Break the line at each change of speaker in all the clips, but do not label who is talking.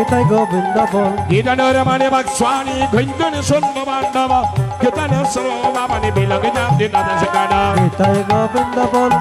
Hitai Govinda Bol
Gidana Ramani Bhakswani Gindana Sunma Bandava Gidana Saroma Mani Bilagina Dinada Sakana
Hitai Govinda Bol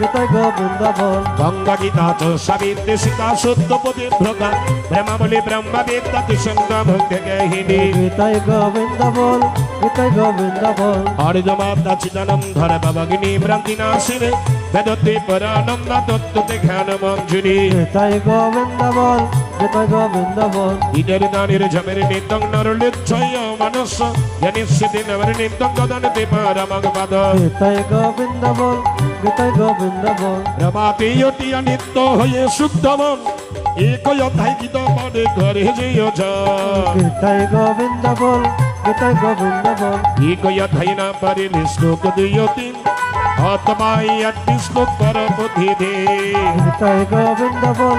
Hitai Govinda Bol
Ganga Gita Tulsavindi Sita Suddha Pudhi Bhruta Brahmamuli Brahma Vidya Tisanga Bhakti Gehini
Hitai Govinda Bol Hitai Govinda Bol
Haridamabda Chidanam Dhara Bhavagini Brantina Sive Vedati Paranamna Tattu Dhyanam Anjuni
Hitai Govinda Bol শেতাইবা Vrindavan
ইদের দানের জমের নিতং নরলিচ্ছয় মানস জনিষ্যতি নমর নিতং দদনতি পরমগ পদ
শেতাই গোবিন্দবন গীতাই গোবিন্দবন
রমাতে ইয়তি অনিত্য হয়ে শুদ্ধবন একয়থাই গীত পদে ঘরে যেয়
গীতাই গোবিন্দবন গীতাই গোবিন্দবন
একয়থাই না পারিলে শ্লোক দুয়তিন আত্মাই আত্মিশ্লোক পর বুদ্ধি দে
গীতাই গোবিন্দবন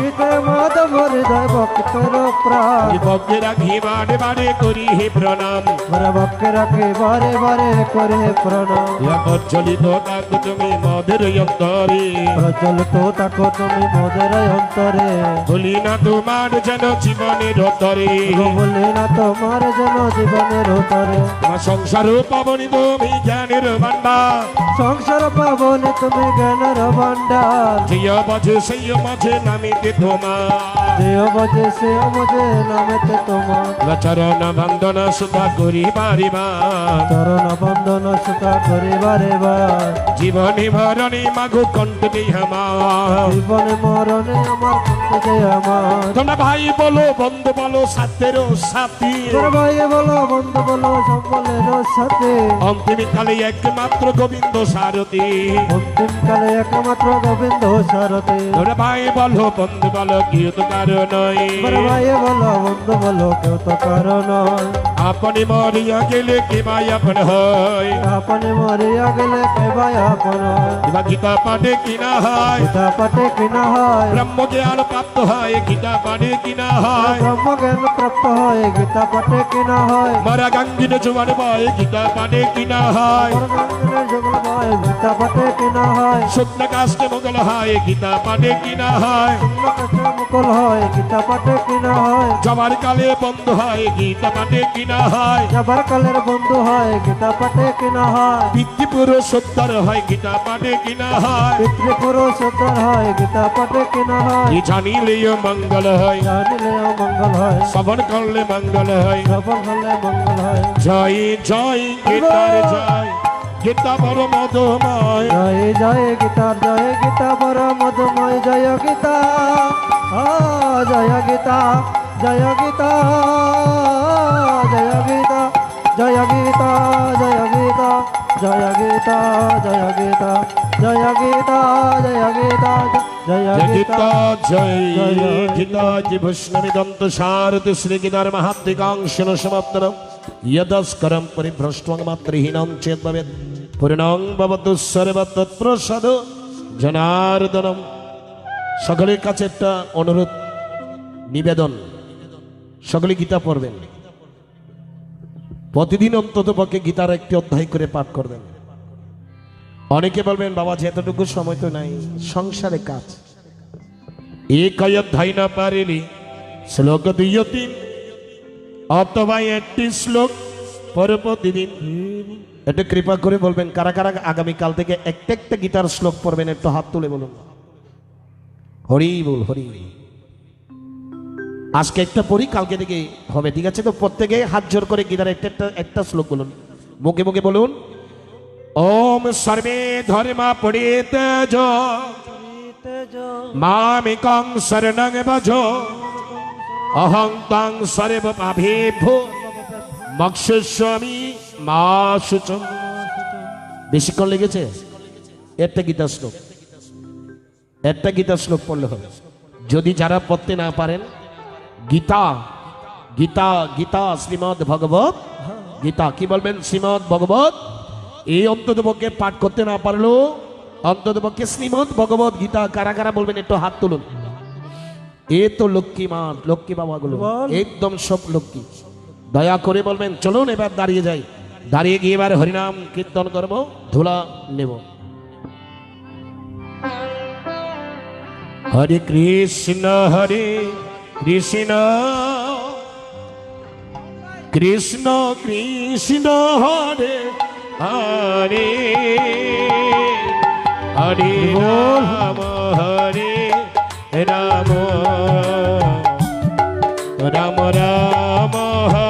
হৃদয় মাধব হৃদয় ভক্তর প্রাণ
ভক্তেরা ঘি বারে মানে বারে করি হে প্রণাম
ওরা ভক্তেরা ঘি বারে বারে করে প্রণাম
প্রজ্বলিত তাকো তুমি মধুর অন্তরে
প্রজ্বলিত তাকো তুমি অন্তরে
না তোমার যেন জীবনের অন্তরে
না তোমার যেন জীবনের অন্তরে
সংসার পাবনি তুমি জ্ঞানের ভান্ডার
সংসার পাবনি তুমি জ্ঞানের ভান্ডার
সেই মাঝে নামিতে
নামেতে
চরণ বন্দন সুধা করি পারিবা
চরণ বন্দন সুধা করি পারিবা
জীবনী মরণী মাগু কণ্ঠটি আমার
জীবনে মরণে আমার
তোমরা ভাই বলো বন্ধু বলো সাথের অন্তিম কালে একমাত্র গোবিন্দ সারথী
অন্তিম কালে একমাত্র গোবিন্দ সারথী
তোমরা ভাই বলো বন্ধু বন্ধু বলো কেউ তো কারো নয়
ভাই বলো বন্ধু বলো কেউ তো কারো নয়
আপনি মরিয়া গেলে কে ভাই আপন হয়
আপনি মরিয়া গেলে কে ভাই আপন হয়
গীতা পাঠে কিনা হয়
গীতা পাঠে কিনা হয়
ব্রহ্ম জ্ঞান প্রাপ্ত হয় গীতা পাঠে কিনা হয়
ব্রহ্ম জ্ঞান প্রাপ্ত হয় গীতা পাঠে কিনা হয়
মারা গঙ্গিনে জোয়ান পায় গীতা পাঠে কিনা হয়
গীতা পাঠে কিনা হয়
সন্ধ্যা কাষ্টে মোগল হয় গীতা পাঠে কিনা হয়
মোগল হয় গীতা পাঠে কিনা হয়
যাবার কালে বন্ধ হয় গীতা পাঠে কিনা হয়
যাবার কালের বন্ধু হয় গীতা পাঠে কিনা হয়
পিতৃপুরুষ সত্তর হয় গীতা পাঠে কিনা হয়
পিতৃপুরুষ সত্তর হয় গীতা পাঠে কিনা হয়
জানিলেও মঙ্গল হয়
জানিলেও মঙ্গল হয়
শ্রবণ করলে মঙ্গল হয়
শ্রবণ করলে মঙ্গল হয়
জয় জয় গীতার জয় গীতা বড় মধুময়
জয় জয় গীতা জয় গীতা বড় মধুময় জয় গীতা জয় গীতা জয় গীতা জয় গীতা জয় গীতা জয় গীতা জয় গীতা জয় গীতা জয় গীতা
জয় গীতা ीताजयिताजिभूष्णमिदं तु शारति श्रीगिदारमहात्मिकांशनसमाप्तनं यदस्करं परिभ्रष्ट्वं मात्रहीनं चेत् পূর্ণং ভবতুসর্বতৎপ্রসাদ জনার্দনম সকলের কাছে একটা অনুরোধ নিবেদন সকলে গীতা পড়বেন প্রতিদিন অন্তত পক্ষে গীতার একটি অধ্যায় করে পাঠ করবেন অনেকে বলবেন বাবা যেতটুকু সময় তো নাই সংসারে কাজ একই অধ্যায় না পারেনি শ্লোক দুই তিন অথবা একটি শ্লোক পর প্রতিদিন একটু কৃপা করে বলবেন কারা কারা আগামীকাল থেকে একটা একটা গীতার শ্লোক পড়বেন একটু হাত তুলে বলুন হরি বল হরি আজকে একটা পড়ি কালকে থেকে হবে ঠিক আছে তো প্রত্যেকে হাত জোর করে গীতার একটা একটা একটা শ্লোক বলুন মুখে মুখে বলুন ওম সর্বে ধর্মা পড়িত মামিকং শরণং ভজো অহং তং সর্ব পাভি ভো মক্ষ স্বামী মা সুচম বেশিক্ষণ লেগেছে একটা গীতা শ্লোক একটা গীতা শ্লোক পড়লে হবে যদি যারা পড়তে না পারেন গীতা গীতা গীতা শ্রীমদ ভগবত গীতা কি বলবেন শ্রীমদ ভগবত এই অন্ততপক্ষে পাঠ করতে না পারলো অন্ততপক্ষে শ্রীমদ ভগবত গীতা কারা কারা বলবেন একটু হাত তুলুন এ তো লক্ষ্মী মা লক্ষ্মী বাবাগুলো একদম সব লক্ষ্মী দয়া করে বলবেন চলুন এবার দাঁড়িয়ে যাই দাঁড়িয়ে গিয়ে এবার হরিনাম কীর্তন করব ধুলা নেব হরে কৃষ্ণ হরে কৃষ্ণ কৃষ্ণ কৃষ্ণ হরে হরে হরে রাম হরে রাম রাম রাম হরে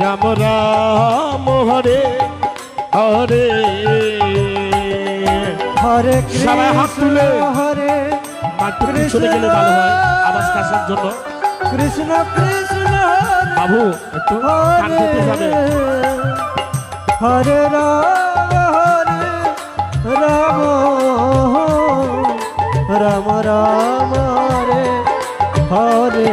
রাম রাম হরে হরে হরে সবাই হাত তুলে হরে মাত্র চলে গেলে ভালো হয় আওয়াজটা আসার জন্য
কৃষ্ণ কৃষ্ণ
বাবু একটু গান করতে যাবে
হরে রাম রাম রাম রাম রে হরে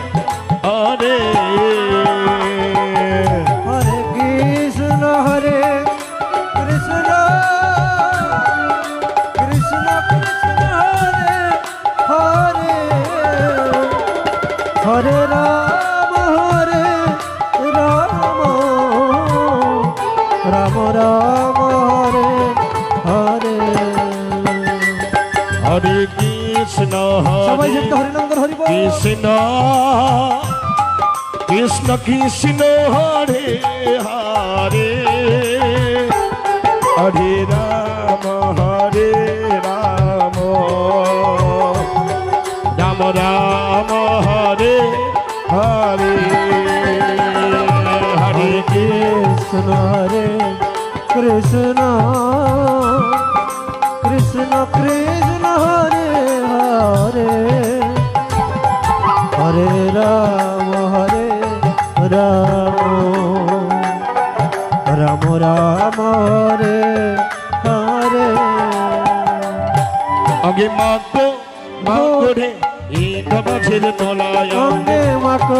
কৃষ্ণ সবাই যুক্ত হরিনন্দন হরি কৃষ্ণ কৃষ্ণ কৃষ্ণ হরে হরে হরে রাম হরে রাম রাম রাম হরে হরে
হরে কৃষ্ণ হরে কৃষ্ণ কৃষ্ণ কৃষ্ণ
আগে মাখবো মাখরে
এটা মাছের তলায় আগে মাখো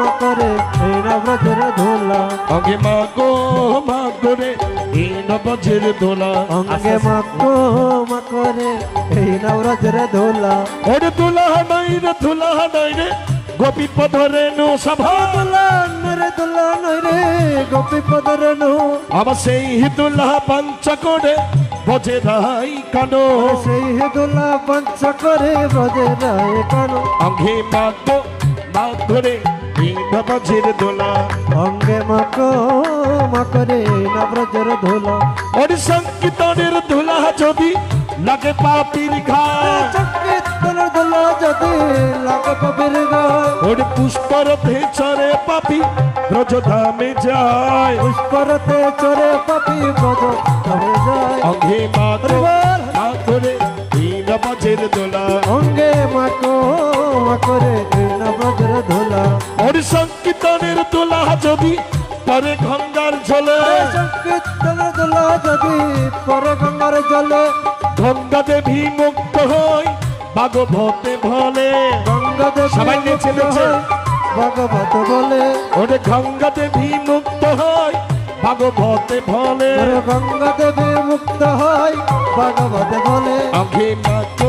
মাখরে এটা ব্রজের ধোলা
আগে মাখো মাখরে এটা ব্রজের ধোলা
আগে মাখো মাখরে এটা ব্রজের ধোলা
ওরে ধোলা নাই রে ধোলা নাই রে গোপী পদরে নো সভা
রে দুলা নই রে গোপী পদরে নো
আবার সেই দুলা পঞ্চ করে বজে রাই কানো
সেই দোলা পঞ্চ করে বজে রাই কানো
অঙ্গে মাত মাত ধরে নবজের দোলা
অঙ্গে মাক মাকরে নবজের দোলা
ওর সংকীর্তনের দোলা যদি লাগে পাপির ঘা ওরে পুষ্পরথে চরে পাপি ব্রজধামে যায়
পুষ্পরথে চরে পাপি ব্রজধামে যায়
অঙ্গে মাতো মাতরে দিন বাজের দোলা
অঙ্গে মাকো মাকরে দিন বাজের দোলা
ওর সংকীর্তনের দোলা যদি পরে গঙ্গার জলে
সংকীর্তনের দোলা যদি পরে গঙ্গার জলে
গঙ্গা দেবী মুক্ত হয় ভগবতে বলে
গঙ্গাতে সবাই নেচে নেচে ভগবত বলে
ওরে গঙ্গাতে বিমুক্ত হয় ভাগবতে ভলে
গঙ্গাতে বিমুক্ত হয় ভগবতে বলে
আগে মাতো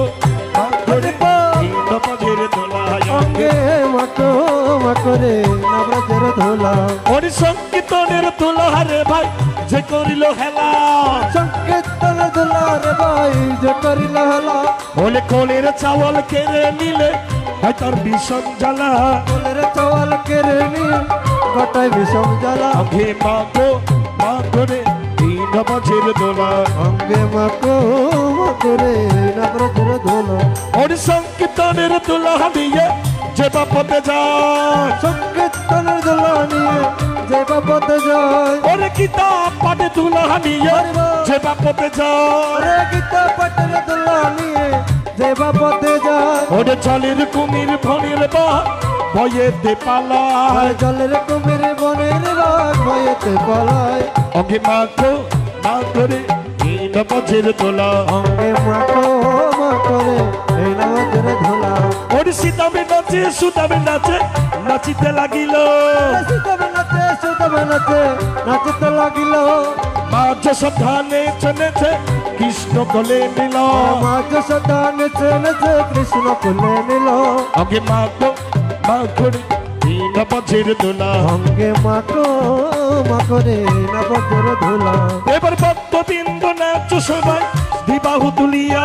করে নাব্রাজের ধোলা
ওরে সংকীর্তনের ধোলা হারে ভাই যে করিল হেলা
সংকেত তলে দোলা রে ভাই যে করিল হেলা
ওলে কোলের চাওয়াল কেড়ে নিলে হয় তার ভীষণ জ্বালা
কোলের চাওয়াল কেড়ে নিয়ে কটায় ভীষণ জ্বালা
আগে মাগো মাগো রে দিন মাঝের দোলা
আগে মাগো মাগো রে নাগরাজের দোলা
ওর সংকীর্তনের দোলা দিয়ে যে বাপতে যায়
সংকীর্তনের দোলা নিয়ে যে বাপত জয়
ওরে গীতা পাটে দুলহানিয়ে যে বাপত জয়
ওরে গীতা পাটে দুলহানিয়ে যে বাপত জয়
ওরে জলের কুমির ভনির বা ভয়েতে পালায়
জলের কুমির বনের বাঘ ভয়েতে পালায়
অঙ্গে মাখো না করে এই নবজের তোলা
অঙ্গে মাখো মা করে এই নবজের ধোলা
ওরে সীতাবে নাচে সুতাবে নাচে নাচিতে লাগিল
সীতাবে তবে নাচে নাচতে লাগিল
মাঝ সন্ধানে চেনেছে কৃষ্ণ কোলে নিল
মাঝ সন্ধানে চেনেছে কৃষ্ণ কোলে নিল
আগে মাগ মাগুড়ি নবজির দোলা
অঙ্গে মাকো মাকরে নবজির দোলা
এবার বিন্দু নাচ সবাই দিবাহু তুলিয়া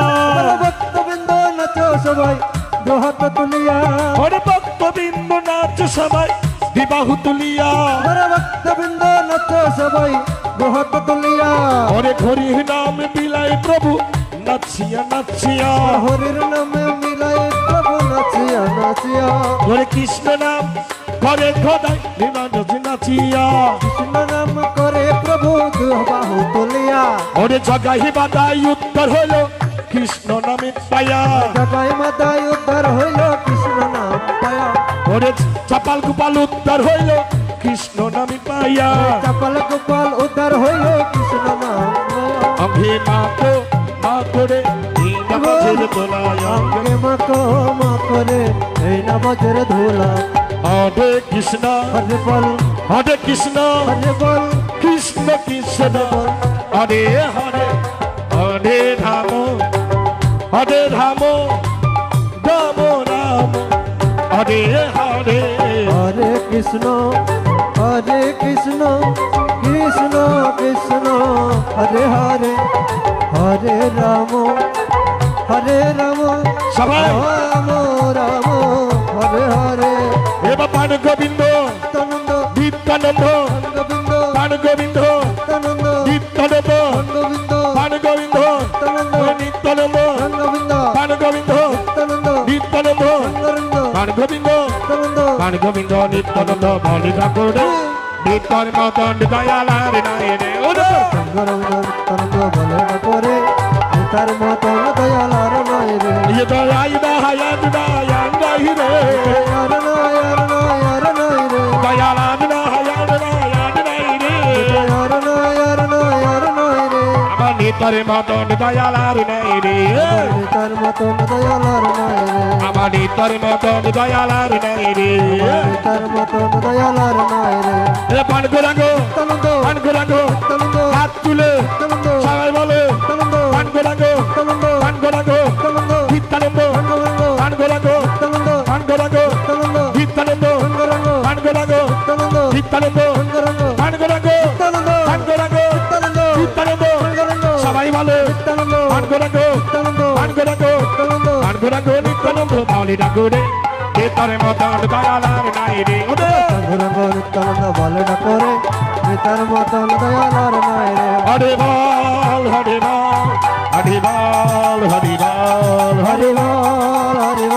বিন্দু নাচ সবাই দুহাত তুলিয়া
ওরে বিন্দু নাচ সবাই বিবাহ তুলিয়া
ভক্তবৃন্দ নাচ সবাই বহত তুলিয়া
ওরে ঘরি নাম বিলাই প্রভু নাচিয়া নাচিয়া
হরির নাম মিলাই প্রভু নাচিয়া নাচিয়া
ওরে কৃষ্ণ নাম করে খোদাই বিমান নাচিয়া
কৃষ্ণ নাম করে প্রভু বাহু তুলিয়া
ওরে জগাহি বাদাই উত্তর হইল কৃষ্ণ নামে পায়া
জগাই মাদাই উত্তর হইল কৃষ্ণ নাম পায়া
ওরে চাপাল গোপাল উদ্ধার হইল কৃষ্ণ নামি পাইয়া
চাপাল গোপাল উদ্ধার হইল কৃষ্ণ নাম
অঙ্গে মাকো মা
করে মা করে এই কৃষ্ণ হরে বল
হরে কৃষ্ণ হরে বল কৃষ্ণ কৃষ্ণ হরে হরে হরে ধাম হরে রাম রাম হরে হরে
হরে কৃষ্ণ হরে কৃষ্ণ কৃষ্ণ কৃষ্ণ হরে হরে হরে রাম হরে রাম সবাই রাম রাম হরে হরে
এ বাবা গোবিন্দ নিত্যানন্দ প্রাণ গোবিন্দ নিত্যানন্দ বলি ঠাকুর নিত্যর মতন দয়ালার নাই রে গোবিন্দ
বলে করে মতন দয়ালার নাই
রে দয়াই দয়াল দয়াল
রে
tarmatonda dayalarunaide amadi tarmatonda dayalarunaide
tarmatonda dayalarunaide
pandurango pandurango pandurango hattule বলি ডাকুরে কে তোর মতন বাঙালার নাই রে
রঙ্গ নৃত্য বন্ধ বলে ডাকুরে কে তোর মতন দয়ালার নাই
রে হরে বল হরে বল হরে বল হরে বল
হরে বল হরে বল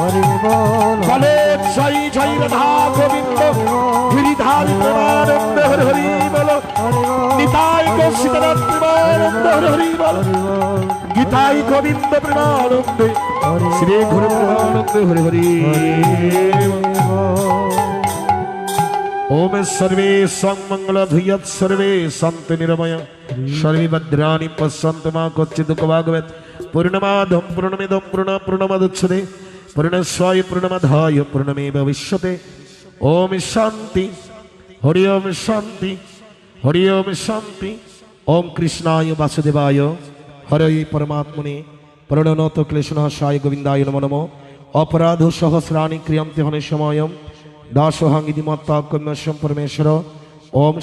হরে বল
বলে জয় জয় গোবিন্দ প্রেমানন্দে শ্রী গুরু প্রমানন্দ হরি হরি ওম সর্বে সংমঙ্গল ধুয়ত সর্বে সন্ত নিরময় সর্বে ভদ্রাণি পশ্যন্ত মা কচ্চিত কবাগবেত পূর্ণমাধম পূর্ণমিদম পূর্ণ পূর্ণমাদুচ্ছতে পূর্ণস্বায় পূর্ণমাধায় পূর্ণমে ভবিষ্যতে ওম শান্তি হরি ওম শান্তি হরি ওম শান্তি ওম কৃষ্ণায় বাসুদেবায় হরই পরমাত্মনে প্রণনত ক্লেশনাশায় গোবিন্দায় নম নম অপরাধ সহস্রাণী ক্রিয়ন্তে হনে সময় দাসহাঙ্গিদিমত্তা কন্যাশম পরমেশ্বর ওম